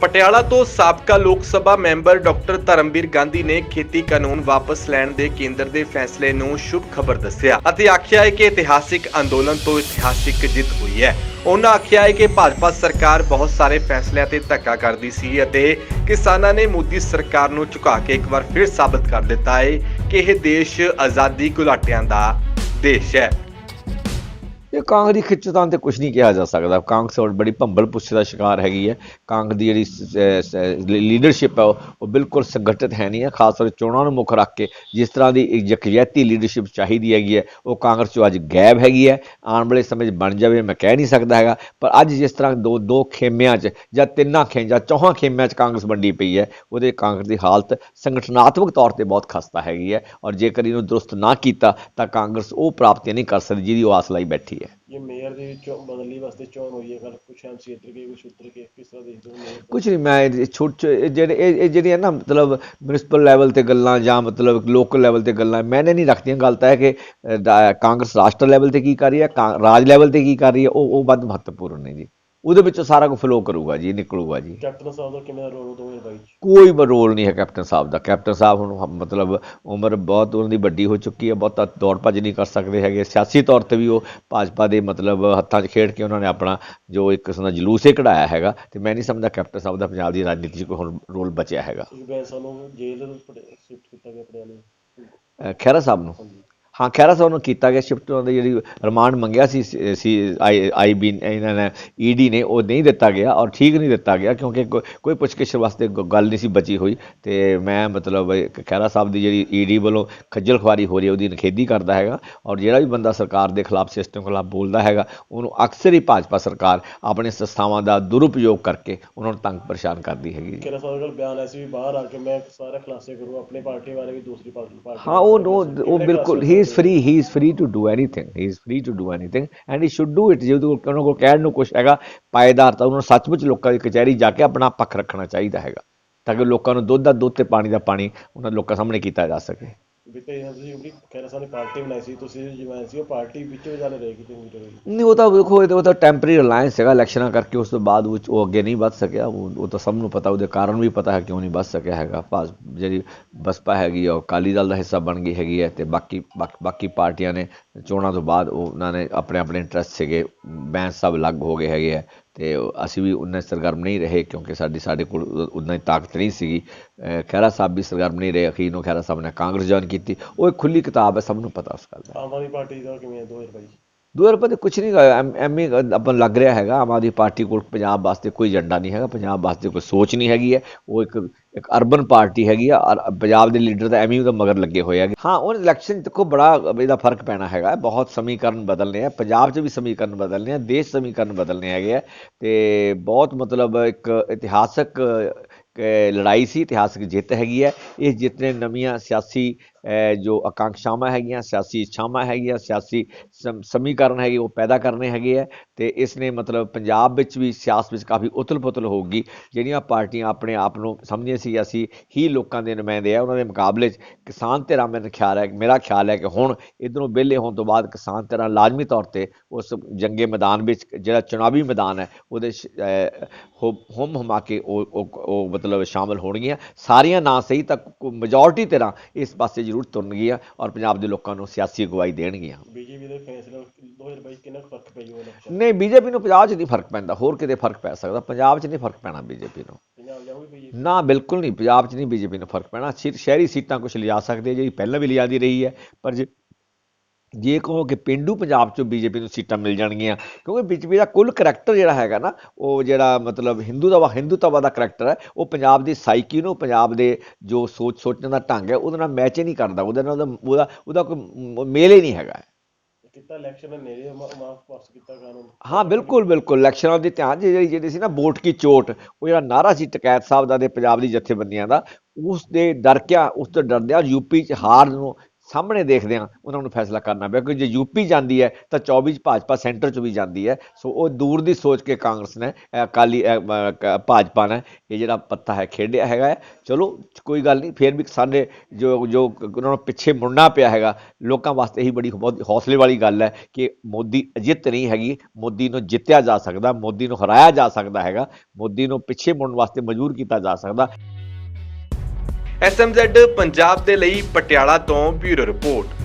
ਪਟਿਆਲਾ ਤੋਂ ਸਾਬਕਾ Lok Sabha member doctor Dharamvir Gandhi ਨੇ ਖੇਤੀ ਕਾਨੂੰਨ ਵਾਪਸ ਲੈਣ ਦੇ ਕੇਂਦਰ ਦੇ ਫੈਸਲੇ ਨੂੰ ਸ਼ੁਭ ਖਬਰ ਦੱਸਿਆ ਅਤੇ ਆਖਿਆ ਹੈ ਕਿ ਇਤਿਹਾਸਿਕ ਅੰਦੋਲਨ ਤੋਂ ਇਤਿਹਾਸਿਕ ਜਿੱਤ ਹੋਈ ਹੈ। ਉਹਨਾਂ ਆਖਿਆ ਹੈ ਕਿ ਭਾਜਪਾ ਸਰਕਾਰ ਬਹੁਤ ਸਾਰੇ ਫੈਸਲਿਆਂ ਤੇ ਧੱਕਾ ਕਰਦੀ ਸੀ ਅਤੇ ਕਿਸਾਨਾਂ ਨੇ ਮੋਦੀ ਸਰਕਾਰ ਨੂੰ ਝੁਕਾ ਕੇ ਇੱਕ ਵਾਰ ਫਿਰ ਸਾਬਤ ਕਰ ਦਿੱਤਾ ਹੈ ਕਿ ਇਹ ਦੇਸ਼ ਆਜ਼ਾਦੀ ਘੁਲਾਟਿਆਂ ਦਾ ਦੇਸ਼ ਹੈ। ਇਹ ਕਾਂਗਰਸ ਦੀ ਖਿੱਚਤਾਂ ਤੇ ਕੁਝ ਨਹੀਂ ਕਿਹਾ ਜਾ ਸਕਦਾ। ਕਾਂਗਰਸ ਹੋਰ ਬੜੀ ਭੰਬਲ ਪੁੱਛ ਦਾ ਸ਼ਿਕਾਰ ਹੈਗੀ ਹੈ। ਕਾਂਗਰਸ ਦੀ ਜਿਹੜੀ ਲੀਡਰਸ਼ਿਪ ਹੈ ਉਹ ਬਿਲਕੁਲ ਸੰਗਠਿਤ ਹੈ ਨਹੀਂ ਹੈ, ਖਾਸ ਤੌਰ ਤੇ ਚੋਣਾਂ ਨੂੰ ਮੁੱਖ ਰੱਖ ਕੇ ਜਿਸ ਤਰ੍ਹਾਂ ਦੀ ਇੱਕ ਯਕਜਹਿਤੀ ਲੀਡਰਸ਼ਿਪ ਚਾਹੀਦੀ ਹੈਗੀ ਹੈ, ਉਹ ਕਾਂਗਰਸ ਚੋਂ ਅੱਜ ਗਾਇਬ ਹੈਗੀ ਹੈ। ਆਉਣ ਵਾਲੇ ਸਮੇਂ 'ਚ ਬਣ ਜਾਵੇ, ਮੈਂ ਕਹਿ ਨਹੀਂ ਸਕਦਾ ਹੈਗਾ, ਪਰ ਅੱਜ ਜਿਸ ਤਰ੍ਹਾਂ ਦੋ ਦੋ ਖੇਮਿਆਂ 'ਚ ਜਾਂ ਤਿੰਨਾਂ ਖੇ ਜਾਂ ਚੌਹਾਂ ਖੇਮਿਆਂ 'ਚ ਕਾਂਗਰਸ ਵੰਡੀ ਪਈ ਹੈ, ਉਹਦੇ ਕਾਂਗਰਸ ਦੀ ਹਾਲਤ ਸੰਗਠਨਾਤਮਕ ਤੌਰ ਤੇ ਬਹੁਤ ਖਸਤਾ ਹੈਗੀ ਹੈ। ਔਰ ਜੇਕਰ ਇਹਨੂੰ ਦਰੁਸਤ ਨਾ ਕੀਤਾ, ਤਾਂ ਕਾਂਗਰਸ ਉਹ ਪ੍ਰਾਪਤੀਆਂ ਨਹੀਂ ਕਰ ਸਕਦੀ ਜਿਹਦੀ ਉਹ ਆਸ ਲਾਈ ਬੈਠੀ ਹੈ। ਇਹ ਮੇਅਰ ਦੇ ਵਿੱਚੋਂ ਬਦਲੀ ਵਾਸਤੇ ਚੋਣ ਹੋਈ ਹੈ ਕੱਲ ਕੁਛ ਐਮਸੀ ਇੱਧਰ ਗਏ ਕੁਛ ਉੱਧਰ ਗਏ ਕਿਸ ਤਰ੍ਹਾਂ ਦੇਖਦੇ ਹੋ ਮੇਅਰ ਕੁਝ ਨਹੀਂ ਮੈਂ ਇਹ ਛੋਟ ਇਹ ਜਿਹੜੇ ਇਹ ਇਹ ਜਿਹੜੀਆਂ ਨਾ ਮਤਲਬ ਮਿਊਨਿਸਪਲ ਲੈਵਲ ਤੇ ਗੱਲਾਂ ਜਾਂ ਮਤਲਬ ਲੋਕਲ ਲੈਵਲ ਤੇ ਗੱਲਾਂ ਮੈਨੇ ਨਹੀਂ ਰੱਖਦੀਆਂ। ਗੱਲ ਤਾਂ ਹੈ ਕਿ ਅ, ਕਾਂਗਰਸ ਰਾਸ਼ਟਰ ਲੈਵਲ ਤੇ ਕੀ ਕਰ ਰਹੀ ਹੈ ਕਾਂ- ਰਾਜ ਲੈਵਲ ਤੇ ਕੀ ਕਰ ਰਹੀ ਹੈ ਉਹ ਉਹ ਵੱਧ ਮਹੱਤਵਪੂਰਨ ਨੇ ਜੀ। ਉਹਦੇ ਵਿੱਚੋਂ ਸਾਰਾ ਕੁਝ ਫਲੋ ਕਰੂਗਾ ਜੀ ਨਿਕਲੂਗਾ ਜੀ। ਕੈਪਟਨ ਸਾਹਿਬ ਦਾ ਕਿਵੇਂ ਦਾ ਰੋਲ 2022 ਚ ਕੋਈ ਬ ਰੋਲ ਨਹੀਂ ਹੈ ਕੈਪਟਨ ਸਾਹਿਬ ਦਾ। ਕੈਪਟਨ ਸਾਹਿਬ ਹੁਣ ਮਤਲਬ ਉਮਰ ਬਹੁਤ ਉਹਨਾਂ ਦੀ ਵੱਡੀ ਹੋ ਚੁੱਕੀ ਹੈ ਬਹੁਤਾ ਦੌੜ ਭੱਜ ਨਹੀਂ ਕਰ ਸਕਦੇ ਹੈਗੇ। ਸਿਆਸੀ ਤੌਰ ਤੇ ਵੀ ਉਹ ਭਾਜਪਾ ਦੇ ਮਤਲਬ ਹੱਥਾਂ 'ਚ ਖੇਡ ਕੇ ਉਹਨਾਂ ਨੇ ਆਪਣਾ ਜੋ ਇੱਕ ਕਿਸਮ ਦਾ ਜਲੂਸ ਹੀ ਕਢਾਇਆ ਹੈਗਾ। ਤੇ ਮੈਂ ਨਹੀਂ ਸਮਝਦਾ ਕੈਪਟਨ ਸਾਹਿਬ ਦਾ ਪੰਜਾਬ ਦੀ ਰਾਜਨੀਤੀ 'ਚ ਕੋਈ ਹੁਣ ਰੋਲ ਬਚਿਆ ਹੈਗਾ। ਇੱਕ ਬੈਂਸਾ ਨੂੰ ਜੇਲ੍ਹ ਸ਼ਿਫਟ ਕੀਤਾ ਗਿਆ ਪਟਿਆਲੇ ਅ, ਖਹਿਰਾ ਸਾਹਿਬ ਨੂੰ? ਹਾਂ ਖਹਿਰਾ ਸਾਹਿਬ ਨੂੰ ਕੀਤਾ ਗਿਆ ਸ਼ਿਫਟ ਉਹਨਾਂ ਦੀ ਜਿਹੜੀ ਰਿਮਾਂਡ ਮੰਗਿਆ ਸੀ ਸੀ ਆਈ ਬੀ ਇਹਨਾਂ ਨੇ ਈਡੀ ਨੇ ਉਹ ਨਹੀਂ ਦਿੱਤਾ ਗਿਆ ਔਰ ਠੀਕ ਨਹੀਂ ਦਿੱਤਾ ਗਿਆ ਕਿਉਂਕਿ ਕੋਈ ਪੁੱਛਗਿੱਛ ਵਾਸਤੇ ਗੱਲ ਨਹੀਂ ਸੀ ਬਚੀ ਹੋਈ। ਤੇ ਮੈਂ ਮਤਲਬ ਖਹਿਰਾ ਸਾਹਿਬ ਦੀ ਜਿਹੜੀ ਈਡੀ ਵੱਲੋਂ ਖੱਜਲ ਖੁਆਰੀ ਹੋ ਰਹੀ ਹੈ ਉਹਦੀ ਨਿਖੇਧੀ ਕਰਦਾ ਹੈਗਾ ਔਰ ਜਿਹੜਾ ਵੀ ਬੰਦਾ ਸਰਕਾਰ ਦੇ ਖਿਲਾਫ ਸਿਸਟਮ ਖਿਲਾਫ ਬੋਲਦਾ ਹੈਗਾ ਉਹਨੂੰ ਅਕਸਰ ਹੀ ਭਾਜਪਾ ਸਰਕਾਰ ਆਪਣੇ ਸੰਸਥਾਵਾਂ ਦਾ ਦੁਰਉਪਯੋਗ ਕਰਕੇ ਉਹਨਾਂ ਨੂੰ ਤੰਗ ਪਰੇਸ਼ਾਨ ਕਰਦੀ ਹੈਗੀ। ਕਿਹੜਾ ਸਾਹਿਬ ਕੋਲ ਬਿਆਨ ਐਸੀ ਵੀ ਬਾਹਰ ਆ ਕੇ ਮੈਂ ਸਾਰੇ ਖੁਲਾਸੇ ਕਰੂੰ ਆਪਣੀ ਪਾਰਟੀ ਬਾਰੇ ਵੀ ਦੂਸਰੀ ਪਾਰਟੀ ਹਾਂ ਉਹ ਉਹ ਬਿਲਕੁਲ he is free he is free to do anything he is free to do anything and he should do it ਜੇ ਉਹਨਾਂ ਕੋਲ ਕਹਿਣ ਨੂੰ ਕੁਝ ਹੈਗਾ, ਪਾਏਦਾਰ ਤਾਂ ਉਹਨਾਂ ਨੂੰ ਸੱਚਮੁੱਚ ਲੋਕਾਂ ਦੀ ਕਚਹਿਰੀ ਜਾ ਕੇ ਆਪਣਾ ਪੱਖ ਰੱਖਣਾ ਚਾਹੀਦਾ ਹੈਗਾ, ਤਾਂ ਕਿ ਲੋਕਾਂ ਨੂੰ ਦੁੱਧ ਦਾ ਦੁੱਧ ਤੇ ਪਾਣੀ ਦਾ ਪਾਣੀ ਉਹਨਾਂ ਲੋਕਾਂ ਸਾਹਮਣੇ ਕੀਤਾ ਜਾ ਸਕੇ। ਵੀ ਤੁਸੀਂ ਵੀ ਖੈਰਾ ਸਾਹਿਬ ਪਾਰਟੀ ਬਣਾਈ ਸੀ, ਤੁਸੀਂ ਜਿਵੇਂ ਸੀ, ਉਹ ਪਾਰਟੀ ਵਿੱਚ ਵਿਚਾਲੇ ਰਹੇਗੀ ਤੇ ਮੀਟਰ ਨਹੀਂ ਉਹ ਤਾਂ ਦੇਖੋ ਉਹ ਤਾਂ ਟੈਂਪਰੇਰੀ ਰਿਲਾਇੰਸ ਹੈਗਾ ਇਲੈਕਸ਼ਨਾਂ ਕਰਕੇ, ਉਸ ਤੋਂ ਬਾਅਦ ਉਹ ਅੱਗੇ ਨਹੀਂ ਵੱਧ ਸਕਿਆ। ਉਹ ਤਾਂ ਸਭ ਨੂੰ ਪਤਾ, ਉਹਦੇ ਕਾਰਨ ਵੀ ਪਤਾ ਹੈ ਕਿਉਂ ਨਹੀਂ ਵੱਧ ਸਕਿਆ ਹੈਗਾ। ਭਾਜ, ਜਿਹੜੀ ਬਸਪਾ ਹੈਗੀ ਆ, ਉਹ ਅਕਾਲੀ ਦਲ ਦਾ ਹਿੱਸਾ ਬਣ ਗਈ ਹੈਗੀ ਹੈ ਤੇ ਬਾਕੀ, ਬਾਕ- ਬਾਕੀ ਪਾਰਟੀਆਂ ਨੇ ਚੋਣਾਂ ਤੋਂ ਬਾਅਦ ਉਹਨਾਂ ਨੇ ਆਪਣੇ ਆਪਣੇ ਇੰਟਰਸਟ ਸੀਗੇ, ਬੈਂਸ ਸਭ ਅਲੱਗ ਹੋ ਗਏ ਹੈਗੇ ਹੈ ਤੇ ਅਸੀਂ ਵੀ ਉਨਾ ਸਰਗਰਮ ਨਹੀਂ ਰਹੇ ਕਿਉਂਕਿ ਸਾਡੀ, ਸਾਡੇ ਕੋਲ ਉਨਾ ਹੀ ਤਾਕਤ ਨਹੀਂ ਸੀਗੀ। ਅਹ ਖਹਿਰਾ ਸਾਹਿਬ ਵੀ ਸਰਗਰਮ ਨਹੀਂ ਰਹੇ, ਅਖੀਰ ਨੂੰ ਖਹਿਰਾ ਸਾਹਿਬ ਨੇ ਕਾਂਗਰਸ ਜੁਆਇਨ ਕੀਤੀ। ਉਹ ਇੱਕ ਖੁੱਲੀ ਕਿਤਾਬ ਹੈ, ਸਭ ਨੂੰ ਪਤਾ ਉਸ ਗੱਲ ਦਾ। ਆਮ ਆਦਮੀ ਪਾਰਟੀ ਦਾ ਕਿਵੇਂ 2022 ਚ ਰੁਪਏ ਤੇ ਕੁਝ ਨਹੀਂ ਐਮਏ ਆਪਾਂ ਲੱਗ ਰਿਹਾ ਹੈਗਾ, ਆਮ ਆਦਮੀ ਪਾਰਟੀ ਕੋਲ ਪੰਜਾਬ ਵਾਸਤੇ ਕੋਈ ਏਜੰਡਾ ਨਹੀਂ ਹੈਗਾ, ਪੰਜਾਬ ਵਾਸਤੇ ਕੋਈ ਸੋਚ ਨਹੀਂ ਹੈਗੀ ਹੈ, ਉਹ ਇੱਕ ਇੱਕ ਅਰਬਨ ਪਾਰਟੀ ਹੈਗੀ ਆ ਔਰ ਪੰਜਾਬ ਦੇ ਲੀਡਰ ਤਾਂ ਐਵੇਂ ਉਹਦਾ ਮਗਰ ਲੱਗੇ ਹੋਏ ਹੈਗੇ। ਹਾਂ, ਉਹ ਇਲੈਕਸ਼ਨ ਦੇਖੋ ਬੜਾ ਇਹਦਾ ਫ਼ਰਕ ਪੈਣਾ ਹੈਗਾ, ਬਹੁਤ ਸਮੀਕਰਨ ਬਦਲਨੇ ਆ, ਪੰਜਾਬ 'ਚ ਵੀ ਸਮੀਕਰਨ ਬਦਲਨੇ ਆ, ਦੇਸ਼ ਸਮੀਕਰਨ ਬਦਲਨੇ ਹੈਗੇ ਆ, ਤੇ ਬਹੁਤ ਮਤਲਬ ਇੱਕ ਇਤਿਹਾਸਕ ਲੜਾਈ ਸੀ, ਇਤਿਹਾਸਕ ਜਿੱਤ ਹੈਗੀ ਹੈ ਇਹ ਜਿੱਤ ਨੇ ਨਵੀਆਂ ਸਿਆਸੀ ਜੋ ਆਕਾਂਖਸ਼ਾਵਾਂ ਹੈਗੀਆਂ ਸਿਆਸੀ ਇੱਛਾਵਾਂ ਹੈਗੀਆਂ ਸਿਆਸੀ ਸਮ- ਸਮੀਕਰਨ ਹੈਗੇ ਉਹ ਪੈਦਾ ਕਰਨੇ ਹੈਗੇ ਆ ਤੇ ਇਸ ਨੇ ਮਤਲਬ ਪੰਜਾਬ ਵਿੱਚ ਵੀ ਸਿਆਸਤ ਵਿੱਚ ਕਾਫੀ ਉਥਲ-ਪੁਥਲ ਹੋਊਗੀ। ਜਿਹੜੀਆਂ ਪਾਰਟੀਆਂ ਆਪਣੇ ਆਪ ਨੂੰ ਸਮਝਦੇ ਸੀ ਅਸੀਂ ਹੀ ਲੋਕਾਂ ਦੇ ਨੁਮਾਇੰਦੇ ਆ ਉਹਨਾਂ ਦੇ ਮੁਕਾਬਲੇ 'ਚ ਕਿਸਾਨ ਧਿਰਾਂ ਮੈਨੂੰ ਖਿਆਲ ਹੈ ਮੇਰਾ ਖਿਆਲ ਹੈ ਕਿ ਹੁਣ ਇਧਰੋਂ ਵਿਹਲੇ ਹੋਣ ਤੋਂ ਬਾਅਦ ਕਿਸਾਨ ਧਿਰਾਂ ਲਾਜ਼ਮੀ ਤੌਰ ਤੇ ਉਸ ਜੰਗੇ ਮੈਦਾਨ ਵਿੱਚ ਜਿਹੜਾ ਚੁਣਾਵੀ ਮੈਦਾਨ ਹੈ ਉਹਦੇ 'ਚ, ਅਹ, ਹੁਮਾ ਕੇ ਉਹ ਉਹ ਮਤਲਬ ਸ਼ਾਮਲ ਹੋਣਗੀਆਂ। ਸਾਰੀਆਂ ਨਾ ਸਹੀ ਤਾਂ ਮੈਜੋਰਟੀ ਧਿਰਾਂ ਇਸ ਪਾਸੇ ਜ਼ਰੂਰ ਤੁਰਨਗੀਆਂ ਔਰ ਪੰਜਾਬ ਦੇ ਲੋਕਾਂ ਨੂੰ ਸਿਆਸੀ ਅਗਵਾਈ ਦੇਣਗੀਆਂ। ਬੀਜੇਪੀ ਦੇ ਫੈਸਲੇ ਨਾਲ 2022 ਕਿੰਨਾ ਕੁ ਫ਼ਰਕ ਪੈ ਜਾਊਗਾ ਇਲੈਕਸ਼ਨ ਨਹੀਂ ਬੀਜੇਪੀ ਨੂੰ ਪੰਜਾਬ 'ਚ ਨਹੀਂ ਫ਼ਰਕ ਪੈਂਦਾ ਹੋਰ ਕਿਤੇ ਫ਼ਰਕ ਪੈ ਸਕਦਾ। ਪੰਜਾਬ 'ਚ ਨਹੀਂ ਫ਼ਰਕ ਪੈਣਾ ਬੀਜੇਪੀ ਨੂੰ। ਨਾ ਬਿਲਕੁਲ ਨਹੀਂ ਪੰਜਾਬ 'ਚ ਨਹੀਂ ਬੀਜੇਪੀ ਨੂੰ ਫ਼ਰਕ ਪੈਣਾ। ਸ਼ਹਿ- ਸ਼ਹਿਰੀ ਸੀਟਾਂ ਕੁਝ ਲਿਜਾ ਸਕਦੇ ਜਿਹੜੀ ਪਹਿਲਾਂ ਵੀ ਲਿਜਾਦੀ ਰਹੀ ਹੈ ਪਰ ਜੇ ਕਹੋ ਕਿ ਪਿੰਡੂ ਪੰਜਾਬ 'ਚੋਂ ਬੀਜੇਪੀ ਨੂੰ ਸੀਟਾਂ ਮਿਲ ਜਾਣਗੀਆਂ ਕਿਉਂਕਿ ਬੀਜੇਪੀ ਦਾ ਕੁੱਲ ਕਰੈਕਟਰ ਜਿਹੜਾ ਹੈਗਾ ਨਾ ਉਹ ਜਿਹੜਾ ਮਤਲਬ ਹਿੰਦੂ ਦਾ ਹਿੰਦੂਤਵਾ ਦਾ ਕਰੈਕਟਰ ਹੈ ਉਹ ਪੰਜਾਬ ਦੀ ਸਾਈਕੀ ਨੂੰ ਪੰਜਾਬ ਦੇ ਜੋ ਸੋਚ ਸੋਚਣ ਦਾ ਢੰਗ ਹੈ ਉਹਦੇ ਨਾਲ ਮੈਚ ਹੀ ਨਹੀਂ ਕਰਦਾ ਉਹਦੇ ਨਾਲ ਉਹਦਾ ਉਹਦਾ ਕੋਈ ਮੇਲ ਹੀ ਨਹੀਂ ਹੈਗਾ। ਕੀਤਾ ਇਲੈਕਸ਼ਨ ਨੇੜੇ ਮਾਫ ਪਾਸ ਕੀਤਾ ਕਾਨੂੰਨ। ਹਾਂ ਬਿਲਕੁਲ ਬਿਲਕੁਲ ਇਲੈਕਸ਼ਨਾਂ ਦੀ ਧਿਆਨ ਜਿਹੜੀ ਜਿਹੜੀ ਸੀ ਨਾ ਵੋਟ ਕੀ ਚੋਟ ਉਹ ਜਿਹੜਾ ਨਾਰਾ ਸੀ ਟਕੈਤ ਸਾਹਿਬ ਦਾ ਤੇ ਪੰਜਾਬ ਦੀ ਜਥੇਬੰਦੀਆਂ ਦਾ ਉਸ ਦੇ ਡਰ ਕਿਆ ਉਸ ਤੋਂ ਡਰਦਿਆਂ ਯੂਪੀ ਚ ਹਾਰ ਨੂੰ ਸਾਹਮਣੇ ਦੇਖਦੇ ਹਾਂ, ਉਹਨਾਂ ਨੂੰ ਫੈਸਲਾ ਕਰਨਾ ਪਿਆ, ਕਿਉਂਕਿ ਜੇ ਯੂਪੀ ਜਾਂਦੀ ਹੈ, ਤਾਂ 24 ਚ ਭਾਜਪਾ ਸੈਂਟਰ ਚ ਵੀ ਜਾਂਦੀ ਹੈ ਸੋ ਉਹ ਦੂਰ ਦੀ ਸੋਚ ਕੇ ਕਾਂਗਰਸ ਨੇ ਅਕਾਲੀ ਕ- ਭਾਜਪਾ ਨੇ ਇਹ ਜਿਹੜਾ ਪੱਤਾ ਹੈ, ਖੇਡਿਆ ਹੈਗਾ ਹੈ। ਚਲੋ, ਕੋਈ ਗੱਲ ਨਹੀਂ, ਫਿਰ ਵੀ ਸਾਡੇ ਜੋ ਜੋ ਉਹਨਾਂ ਨੂੰ ਪਿੱਛੇ ਮੁੜਨਾ ਪਿਆ ਹੈਗਾ, ਲੋਕਾਂ ਵਾਸਤੇ ਇਹੀ ਬੜੀ ਬਹੁਤ ਹੌਸਲੇ ਵਾਲੀ ਗੱਲ ਹੈ ਕਿ ਮੋਦੀ ਅਜਿੱਤ ਨਹੀਂ ਹੈਗੀ, ਮੋਦੀ ਨੂੰ ਜਿੱਤਿਆ ਜਾ ਸਕਦਾ, ਮੋਦੀ ਨੂੰ ਹਰਾਇਆ ਜਾ ਸਕਦਾ ਹੈਗਾ, ਮੋਦੀ ਨੂੰ ਪਿੱਛੇ ਮੁੜਨ ਵਾਸਤੇ ਮਜਬੂਰ ਕੀਤਾ ਜਾ ਸਕਦਾ ਐਸਐਮਜ਼ੈਡ ਪੰਜਾਬ ਦੇ ਲਈ ਪਟਿਆਲਾ ਤੋਂ ਬਿਊਰੋ ਰਿਪੋਰਟ।